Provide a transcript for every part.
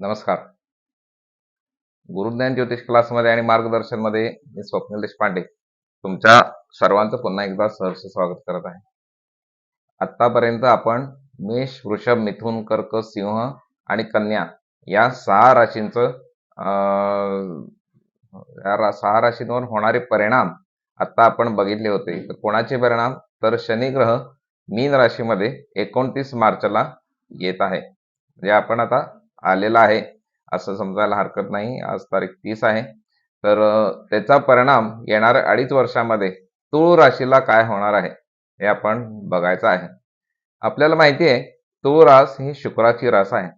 नमस्कार. गुरुज्ञान ज्योतिष क्लासमध्ये आणि मार्गदर्शनमध्ये मी स्वप्नील देशपांडे तुमच्या सर्वांचं पुन्हा एकदा सहर्ष स्वागत करत आहे. आतापर्यंत आपण मेष वृषभ मिथुन कर्क सिंह आणि कन्या या सहा राशींचं अं, या सहा राशींवर होणारे परिणाम आता आपण बघितले होते. तर कोणाचे परिणाम? तर शनी ग्रह मीन राशीमध्ये एकोणतीस मार्चला येत आहे. म्हणजे आपण आता आलेला आहे असं समजायला हरकत नाही. आज तारीख तीस आहे. तर त्याचा परिणाम येणाऱ्या अडीच वर्षामध्ये तुळ राशीला काय होणार आहे हे आपण बघायचं आहे. आपल्याला माहिती आहे तुळ रास ही शुक्राची रास आहे.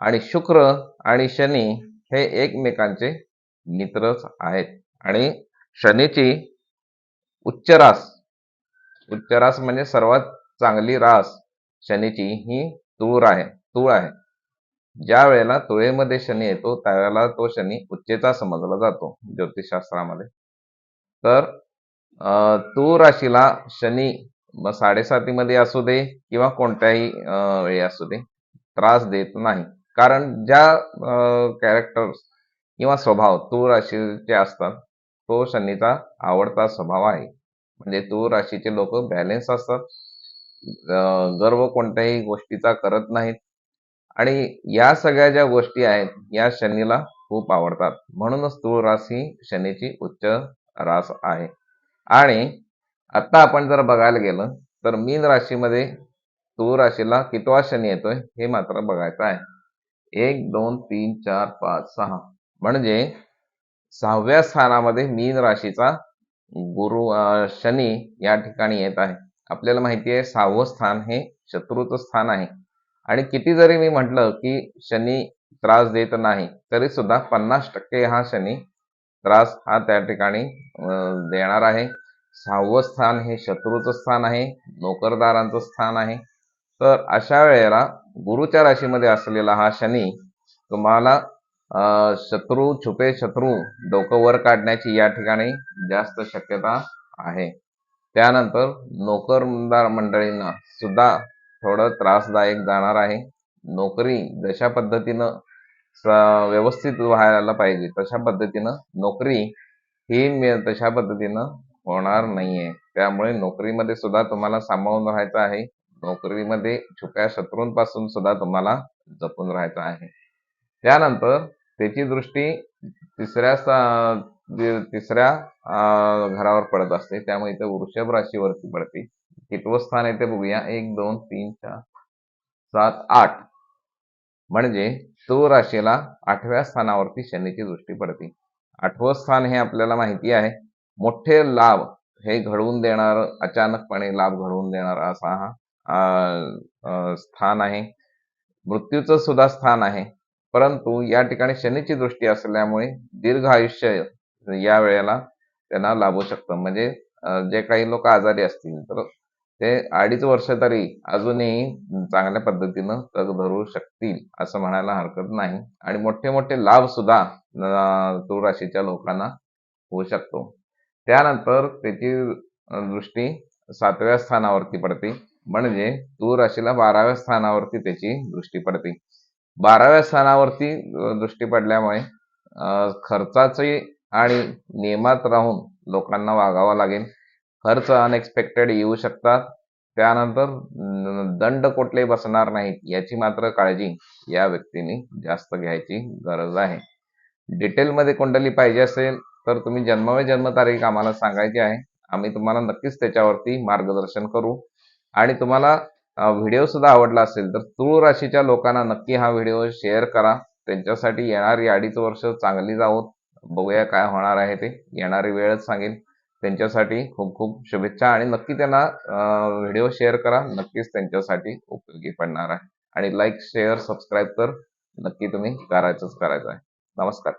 आणि शुक्र आणि शनी हे एकमेकांचे मित्रच आहेत. आणि शनीची उच्च रास उच्च रास म्हणजे सर्वात चांगली रास शनीची ही तूळ आहे तूळ आहे. ज्या वेळेला तुळेमध्ये शनी येतो त्यावेळेला तो शनी उच्चेचा समजला जातो ज्योतिषशास्त्रामध्ये. तर तू तूळ राशीला शनी मग साडेसातीमध्ये असू दे किंवा कोणत्याही अं, वेळी असू दे त्रास देत नाही. कारण ज्या कॅरेक्टर्स किंवा स्वभाव तूळ राशीचे असतात तो शनीचा आवडता स्वभाव आहे. म्हणजे तूळ राशीचे लोक बॅलेन्स असतात. गर्व कोणत्याही गोष्टीचा करत नाहीत. आणि या सगळ्या ज्या गोष्टी आहेत या शनीला खूप आवडतात. म्हणूनच तूळ रास ही शनीची उच्च रास आहे. आणि आता आपण जर बघायला गेलं तर मीन राशीमध्ये तूळ राशीला कितवा शनी येतोय हे मात्र बघायचं आहे. एक दोन तीन चार पाच सहा. म्हणजे सहाव्या स्थानामध्ये मीन राशीचा गुरु शनी या ठिकाणी येत आहे. आपल्याला माहिती आहे सहावं स्थान हे शत्रूचं स्थान आहे. आणि किती जरी मी म्हटलं की शनी त्रास देत नाही तरी सुद्धा पन्नास टक्के हा शनी त्रास हा त्या ठिकाणी देणार आहे. सहावं स्थान हे शत्रूचं स्थान आहे नोकरदारांचं स्थान आहे. तर अशा वेळेला गुरुच्या राशीमध्ये असलेला हा शनी तुम्हाला शत्रू छुपे शत्रू डोकं वर काढण्याची या ठिकाणी जास्त शक्यता आहे. त्यानंतर नोकरदार मंडळींना सुद्धा थोडं त्रासदायक जाणार आहे. नोकरी जशा पद्धतीनं व्यवस्थित व्हायला पाहिजे तशा पद्धतीनं नोकरी ही तशा पद्धतीनं होणार नाहीये. त्यामुळे नोकरीमध्ये सुद्धा तुम्हाला सांभाळून राहायचं आहे. नोकरीमध्ये छुप्या शत्रूंपासून सुद्धा तुम्हाला जपून राहायचं आहे. त्यानंतर त्याची दृष्टी तिसऱ्या तिसऱ्या घरावर पडत असते. त्यामुळे इथे वृषभ राशीवरती पडते. कितवं स्थान येते बघूया. एक दोन तीन चार सात आठ. म्हणजे तो राशीला आठव्या स्थानावरती शनीची दृष्टी पडते. आठवं स्थान हे आपल्याला माहिती आहे. मोठे लाभ हे घडवून देणार अचानकपणे लाभ घडवून देणार असा हा स्थान आहे. मृत्यूचं सुद्धा स्थान आहे. परंतु या ठिकाणी शनीची दृष्टी असल्यामुळे दीर्घ आयुष्य या वेळेला त्यांना लाभू शकतं. म्हणजे जे काही लोक आजारी असतील तर ते अडीच वर्ष तरी अजूनही चांगल्या पद्धतीनं तग धरू शकतील असं म्हणायला हरकत नाही. आणि मोठे मोठे लाभ सुद्धा अं, तूळ राशीच्या लोकांना होऊ शकतो. त्यानंतर त्याची दृष्टी सातव्या स्थानावरती पडते. म्हणजे तूळ राशीला बाराव्या स्थानावरती त्याची दृष्टी पडते. बाराव्या स्थानावरती दृष्टी पडल्यामुळे खर्चाचे आणि नियमात राहून लोकांना वागावं लागेल. खर्च अनएक्सपेक्टेड येऊ शकतात. त्यानंतर दंड कुठले बसणार नाहीत याची मात्र काळजी या व्यक्तीने जास्त घ्यायची गरज आहे. डिटेलमध्ये कुंडली पाहिजे असेल तर तुम्ही जन्मवे जन्मतारीख आम्हाला सांगायची आहे. आम्ही तुम्हाला नक्कीच त्याच्यावरती मार्गदर्शन करू. आणि तुम्हाला व्हिडिओ सुद्धा आवडला असेल तर तुळ राशीच्या लोकांना नक्की हा व्हिडिओ शेअर करा. त्यांच्यासाठी येणारी अडीच वर्ष चांगली जावोत बघूया काय होणार आहे ते. येणारी वेळच सांगेल त्यांच्यासाठी खूप खूप शुभेच्छा आणि नक्की त्यांना व्हिडिओ शेअर करा. नक्कीच त्यांच्यासाठी उपयोगी पडणार आहे. आणि लाईक शेअर सबस्क्राईब तर नक्की तुम्ही करायचंच करायचं आहे. नमस्कार.